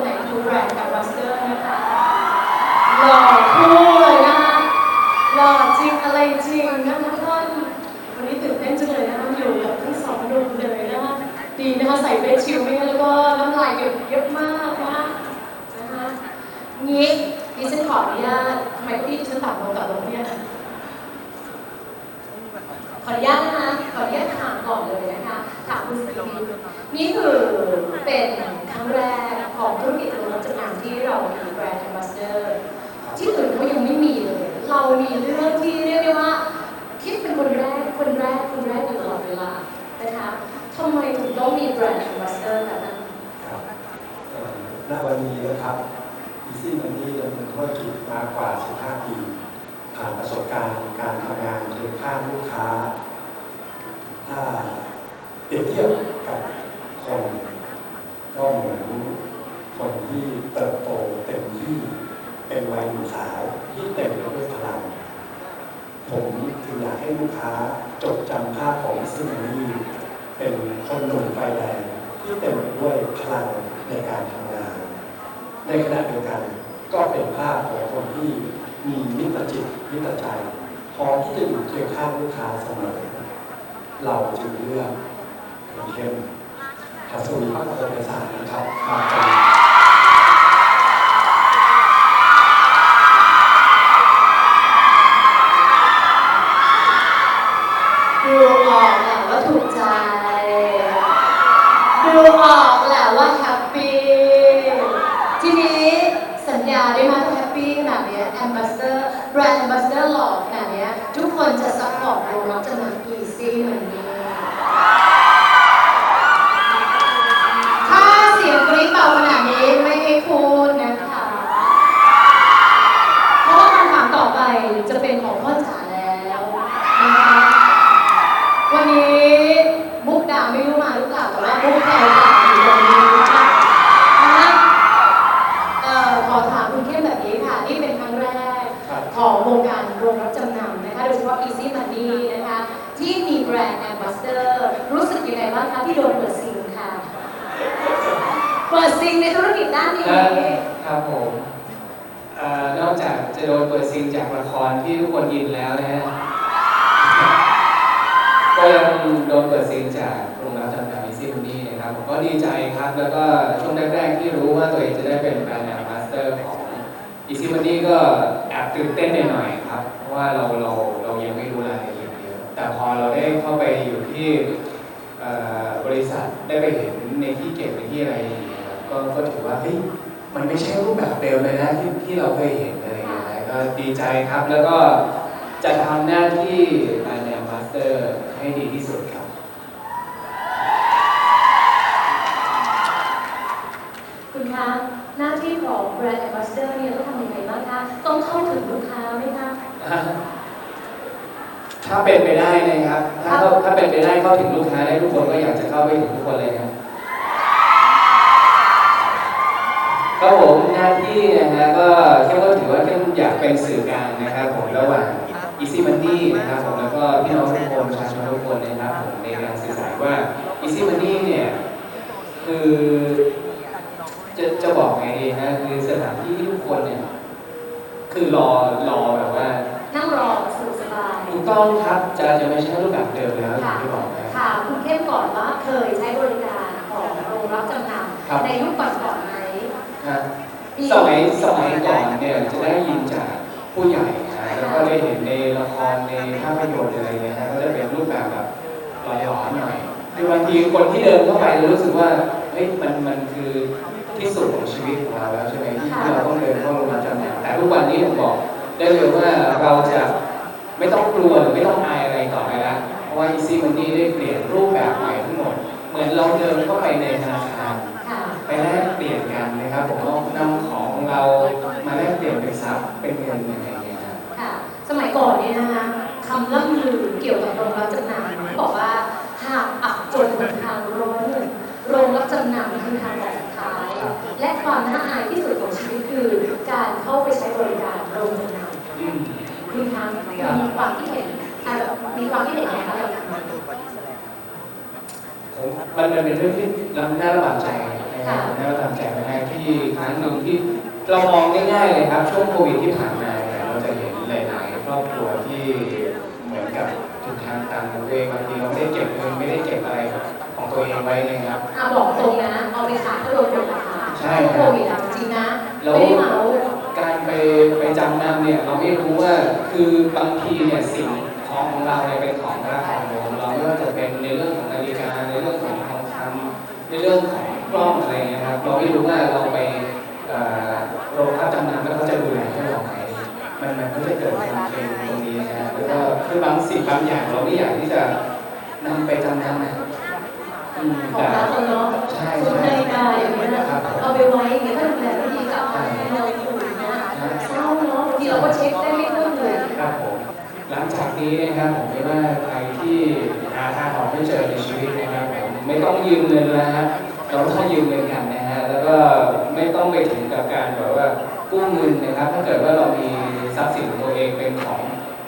นไนดูแรงกับวัสเตอร์นะคะหล่อคู่เลยนะคะหล่อจริงอะไรจริงนะคะท่านวันนี้ตื่นเต้นจังเลยนะคะอยู่กับทั้งสองหนุ่มเลยนะคะดีนะคะใส่เบสชิลไม่แล้วก็น้ำลายหยดเยอะมากนะคะนะคะงี้ดิฉันขออนุญาตทำไมพี่ดิฉันตัดลงกัดลงเนี่ยขออนุญาตนะคะขออนุญาตถามก่อนเลยนะคะถามคุณสีนี่คือเป็นครั้งแรก ที่เรามีแบรนด์ a อ b บ s สเ d อร์ที่อื่นเขายังไม่มีเลย เรามีเรื่องที่เรียกได้ว่า คิดเป็นคนแรก คนแรก คนแรกอยู่ตลอดเวลานะคะทำไมถึงต้องมีแบรนด์ a อ b บ s สเ d อร์แบบนั้นครับณวันนี้นะครับ Easy Money ดำเนินธุรกิจมากว่า 15 ปีผ่านประสบการณ์การทำงานเคียงข้างลูกค้าถ้าเปรียบเทียบกับคนก็เหมือนคนที่เติบโตเต็ม ที่เป็นวัยหนุ่มสาวที่เต็มไปด้วยพลัง ผมจึงอยากให้ลูกค้าจดจำภาพของซิมนี่เป็นคนหนุ่มไฟแรงที่เต็มไปด้วยพลังในการทำงาน ในขณะเดียวกันก็เป็นภาพของคนที่มีมิตรจิตมิตรใจพร้อมที่จะอยู่เคียงข้างลูกค้าเสมอ เราจึงเลือกคุณเข้มหัสวีพัฒนาศาสตร์นะครับมาเป็น ดูออกแหละว่าถูกใจ ดูออกแหละว่าแฮปปี้ ทีนี้สัญญาได้ไหมว่าแฮปปี้ขนาดเนี้แอมบาสเดอร์แบรนด์แอมบาสเดอร์หล่อขนาดเนี้ยทุกคนจะซัพพอร์ตโรงรับจำนำอีซี่เหมือนนี้ ถ้าเสียงกรี๊ดเบาขนาดนี้ไม่ให้พูดนะคะ เพราะว่าคำถามต่อไปจะเป็นของพ่อจ๋าแล้วนะคะ วันนี้มุกดาไม่รู้มาหรือเปล่าแต่ว่ามุกแพรวดาอยู่ตรงนี้นะคะนะคะเอ่อขอถามคุณเข้มแบบนี้ค่ะ นี่เป็นครั้งแรก ครับ ของวงการโรงรับจำนำนะคะ โดยเฉพาะ Easy Money นะคะ ที่มีแบรนด์ Ambassador รู้สึกยังไงบ้างคะที่โดนเปิดซิงค่ะ เปิด ซิงในธุรกิจด้านนี้ครับครับผมนอกจากจะโดนเปิดซิงจากละครที่ทุกคนยินแล้วนะฮะก็ยังโดนเปิดซิงจากโรงรับจำนำอีซี่บุนี่นะครับผมก็ดีใจครับแล้วก็ช่วงแรกๆที่รู้ว่าตัวเองจะได้เป็นแบรนด์แอมบาสเตอร์ของอีซี่บุนี่ก็แอบตื่นเต้นหน่อยๆครับเพราะว่าเราเราเรายังไม่รู้รายละเอียดเยอะแต่พอเราได้เข้าไปอยู่ที่บริษัทได้ไปเห็นในที่เก็บในที่อะไร อย่างเงี้ยครับก็ก็ถือว่าเฮ้ยมันไม่ใช่รูปแบบเดิมเลยนะที่ที่เราเคยเห็นอะไรอย่างเงี้ยนะก็ดีใจครับแล้วก็จะทำหน้าที่แบรนด์แอมบาสเตอร์ให้ดีที่สุดครับ คุณคะหน้าที่ของแบรนด์ Ambassador เนี่ยต้องทำยังไงบ้างคะต้องเข้าถึงลูกค้าไหมคะถ้าเป็นไปได้นะครับ ถ้าเข้าถ้าเป็นไปได้เข้าถึงลูกค้าได้ทุกคนก็อยากจะเข้าไปถึงทุกคนเลยครับ ก็ผมหน้าที่เนะฮะก็เข้มก็ถือว่าเข้มอยากเป็นสื่อกลางนะครับผมระหว่าง Easy Money นะครับผมแล้วก็พี่น้องทุกคนประชาชนทุกคนนะครับผมในการสื่อสารว่า Easy Money เนี่ยคือจะจะบอกไงดีฮะคือสถานที่ที่ทุกคนเนี่ยคือรอรอแบบว่านั่งรอสะดวกสบายถูกต้องครับจะจะไม่ใช่รูปแบบเดิมแล้วอย่างที่บอกนะถามคุณเข้มก่อนว่าเคยใช้บริการของโรงรับจำนครับำในยุคก่อนๆไหมฮะ สมัยสมัยก่อนเนี่ยจะได้ยินจากผู้ใหญ่นะแล้วก็ได้เห็นในละครในภาพยนตร์อะไรเนี่ยนะก็จะเป็นรูปแบบแบบหล่อๆหน่อยคือบางทีคนที่เดินเข้าไปจะรู้สึกว่าเฮ้ยมันมันคือที่สุดของชีวิตของเราแล้วใช่ไหมที่ที่เราต้องเดินเข้าโรงรับจำนำแต่ทุกวันนี้ผมบอกได้เลยว่าเราจะไม่ต้องกลัวหรือไม่ต้องอายอะไรต่อไปแล้วเพราะว่า Easy Money ได้เปลี่ยนรูปแบบใหม่ทั้งหมด เหมือนเราเดินเข้าไปในธนาคารค่ะไปแลกเปลี่ยนกัน นะครับผมเอานำของของเรามาแลกเปลี่ยนเป็นทรัพย์เป็นเงินอะไรอย่างเงี้ยครับ ค่ะ สมัยก่อนเนี่ยนะคะคำล่ำลือเกี่ยวกับโรงรับจำนำบอกว่าหากอับจนบนทางร้อนโรงรับจำนำคือทางออกสุดท้าย และความน่าอายที่สุดของชีวิตคือ การเข้าไปใช้บริการโรงจำนำอืมคุณทางมีความคิดเห็นอะมีความคิดเห็นยังไงคะกับผมมันมันเป็นเรื่องที่เราน่าระบากใจ นะครับน่าระบากใจมากที่ครั้งหนึ่งที่เรามองง่ายๆเลยครับ ช่วงโควิดที่ผ่านมาเนี่ยเราจะเห็นหลายๆครอบครัวที่เหมือนกับถึงทางตันของตัวเองบางทีเราไม่ได้เก็บเงินไม่ได้เก็บอะไรของตัวเองไว้นะครับ อะบอกตรงนะ เอาไปขายถ้าโดนกดราคาใช่โควิดอะจริงนะแล้วไม่ได้เหมาการไปไปจำนำเนี่ยเราไม่รู้ว่าคือบางทีเนี่ยสิ่งของของเราเนี่ยเป็นของราคาของเราไม่ว่าจะเป็นในเรื่องของนาฬิกาในเรื่องของทองคำในเรื่องของ กล้องอะไรเงี้ยครับเราไม่รู้ว่าเราไปเอ่อโรงรับจำนำแล้วเขาจะดูแลให้เราไหมมันมันก็จะเกิดความเกรงตรงนี้นะฮะแล้วก็คือบางสิ่งบางอย่างเราไม่อยากที่จะนำไปจำนำนะอืมของแต่ร้านเราเนาะใช่ชุดใช่นาฬิกาอย่างเงี้ยนะเอาไปไว้อย่างเงี้ยถ้าดูแลไม่ดีกับเราฝุ่นนะเศร้าเนาะบางทีเราก็เช็คได้ไม่ทั่วถึงครับผมหลังจากนี้นะครับผมคิดว่าใครที่หาทางออกไม่เจอในชีวิตนะครับผมไม่ต้องยืมเงินแล้วฮะ เราต้องยืมเงินกันนะฮะแล้วก็ไม่ต้องไปถึงกับการแบบว่ากู้เงินนะครับ ถ้าเกิดว่าเรามีทรัพย์สินของตัวเองเป็นของ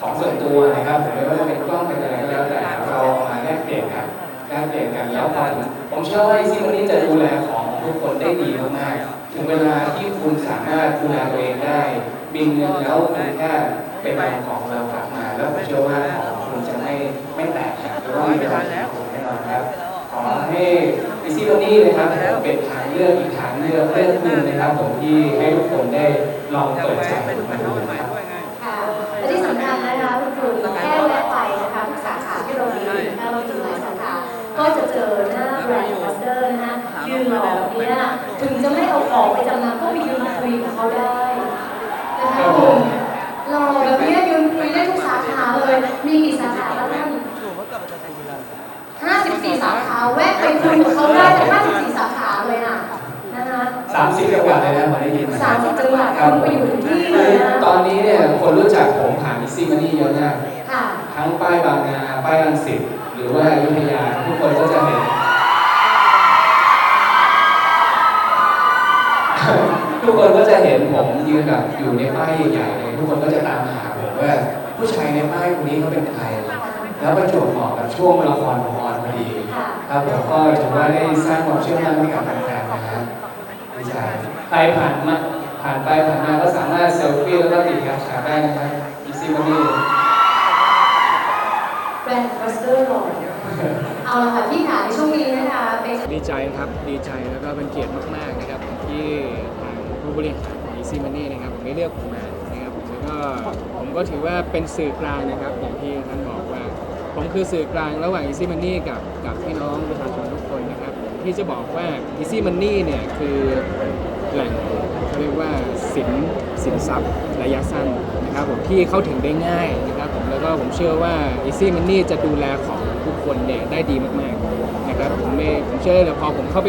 ของส่วนตัวนะครับผมไม่ว่าจะเป็นกล้องเป็นอะไรก็แล้วแต่เราเอามาแลกเปลี่ยนกันแลกเปลี่ยนกันแล้วพอถึงผมเชื่อว่าซีวันนี้จะดูแลของทุกคนได้ดีมากๆถึงเวลาที่คุณสามารถดูแลตัวเองได้ บินเงินแล้วคุณแค่เป็นเอาของเรากลับมา แล้วผมเชื่อว่าของคุณจะไม่ไม่แตกหักหรือว่ามีรอยของแน่นอนครับขอให้ ดิซี่วันนี้นะครับผมเป็นทางเลือกอีกทางเลือกเลือกหนึ่งนะครับผมที่ให้ทุกคนได้ลองเปิดใจมาดูนะครับค่ะและที่สำคัญนะคะคุณครูแค่แวะไปนะคะทุกสาขาที่เรามีถ้าเราอยู่หลายสาขาก็จะเจอหน้าแบรนด์มาสเตอร์นะคะยืนรอแบบเนี้ยถึงจะไม่เอาของไปจำนำก็ไปยืนคุยกับเขาได้นะคะคุณรอแบบเนี้ยยืนคุยได้ทุกสาขาเลยมีกี่สาขาแล้วท่าน54สาขา แวะไปคุยกับเขาได้แต่54สาขาเลยน่ะนะคะสามสิบจังหวัดเลยนะผมได้ยินมา30จังหวัดคุณไปอยู่ทุกที่เลยนะตอนนี้เนี่ยคนรู้จักผมผ่านดิซี่มันนี่เยอะมากค่ะทั้งป้ายบางนา ป้ายรังสิตหรือว่าอยุธยาทุกคนก็จะเห็น ทุกคนก็จะเห็นผมยืนแบบอยู่ในป้ายใหญ่ๆเลยทุกคนก็จะตามหาผมว่าผู้ชายในป้ายคนนี้เขาเป็นใคร แล้วประจวบเหมาะกับช่วงละครของออนพอดี ค่ะครับผมก็ถือว่าได้สร้างความเชื่อมั่นให้กับแฟนๆนะครับดีใจใครผ่านมาผ่านไปผ่านมาก็สามารถเซลฟี่แล้วก็ติดแฮชแท็กได้นะครับอีซี่มันนี่แบรนด์บัสเตอร์หล่อเอาละค่ะพี่ขาในช่วงนี้นะคะเป็นดีใจครับดีใจแล้วก็เป็นเกียรติมากๆนะครับที่ทางผู้บริหารของ Easy Money นะครับผมได้เลือกผมมานะครับผมแล้วก็ผมก็ถือว่าเป็นสื่อกลางนะครับอย่างที่ท่านบอกว่า ผมคือสื่อกลางระหว่าง Easy Money กับกับพี่น้องประชาชนทุกคนนะครับที่จะบอกว่า Easy Money เนี่ยคือแหล่งเขาเรียกว่าสินสินทรัพย์ระยะสั้นนะครับผมที่เข้าถึงได้ง่ายนะครับผมแล้วก็ผมเชื่อว่า Easy Money จะดูแลของทุกคนเนี่ยได้ดีมากๆนะครับผมไม่ผมเชื่อเลยพอผมเข้าไป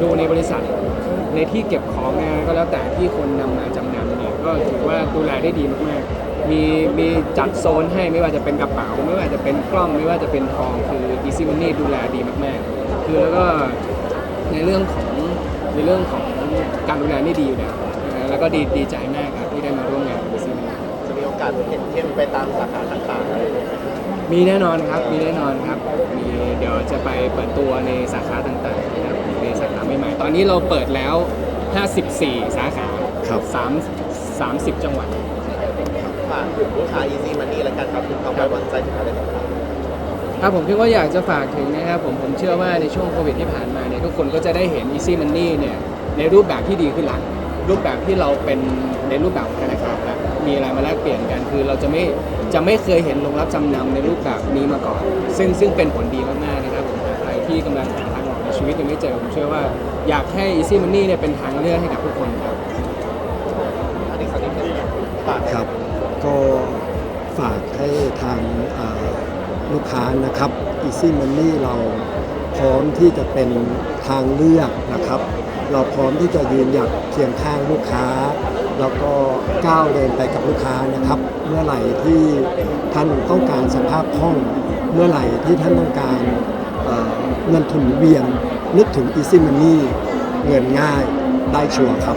ดูในบริษัท ในที่เก็บของนะก็แล้วแต่ที่คนนำมาจำนำเนี่ยก็ถือว่าดูแลได้ดีมากๆ มีมีจัดโซนให้ไม่ว่าจะเป็นกระเป๋า ไม่ว่าจะเป็นกล้องไม่ว่าจะเป็นทองคือ Easy Money ดูแลดีมากๆ คือแล้วก็ในเรื่องของในเรื่องของการดูแลนี่ดีอยู่แล้วนะแล้วก็ดีดีใจมากครับที่ได้มาร่วมงานกับ Easy Money จะมีโอกาสเห็นเข้มไปตามสาขาต่างๆอะไรอย่างเงี้ยมีแน่นอนครับ มีแน่นอนครับ มีเดี๋ยวจะไปเปิดตัวในสาขาต่างๆนะครับในสาขาใหม่ๆ ตอนนี้เราเปิดแล้ว 54 สาขาครับ3 30 จังหวัด ฝากถึงลูกค้า Easy Money แล้วกันครับถึงต้องไว้วางใจถึงอะไรต่างครับผมคิดว่าอยากจะฝากถึงนะครับผมผมเชื่อว่าในช่วงโควิดที่ผ่านมาเนี่ยทุกคนก็จะได้เห็น Easy Money เนี่ยในรูปแบบที่ดีขึ้นหลังรูปแบบที่เราเป็นในรูปแบบธนาคารแล้วมีอะไรมาแลกเปลี่ยนกันคือเราจะไม่จะไม่เคยเห็นโรงรับจำนำในรูปแบบนี้มาก่อน ซึ่งซึ่งเป็นผลดีมากๆนะครับผมใครที่กำลังหาทางออกในชีวิตยังไม่เจอผมเชื่อว่าอยากให้ Easy Money เนี่ยเป็นทางเลือกให้กับทุกคนครับ ๆอันนี้สักนิดนึงฝาก ครับ ก็ฝากให้ทางลูกค้านะครับ Easy Money เราพร้อมที่จะเป็นทางเลือกนะครับ เราพร้อมที่จะยืนหยัดเคียงข้างลูกค้า แล้วก็ก้าวเดินไปกับลูกค้านะครับ เมื่อไหร่ที่ท่านต้องการสภาพคล่อง เมื่อไหร่ที่ท่านต้องการเอ่อเงินทุนหมุนเวียนนึกถึง Easy Money เงินง่ายได้ชัวร์ครับ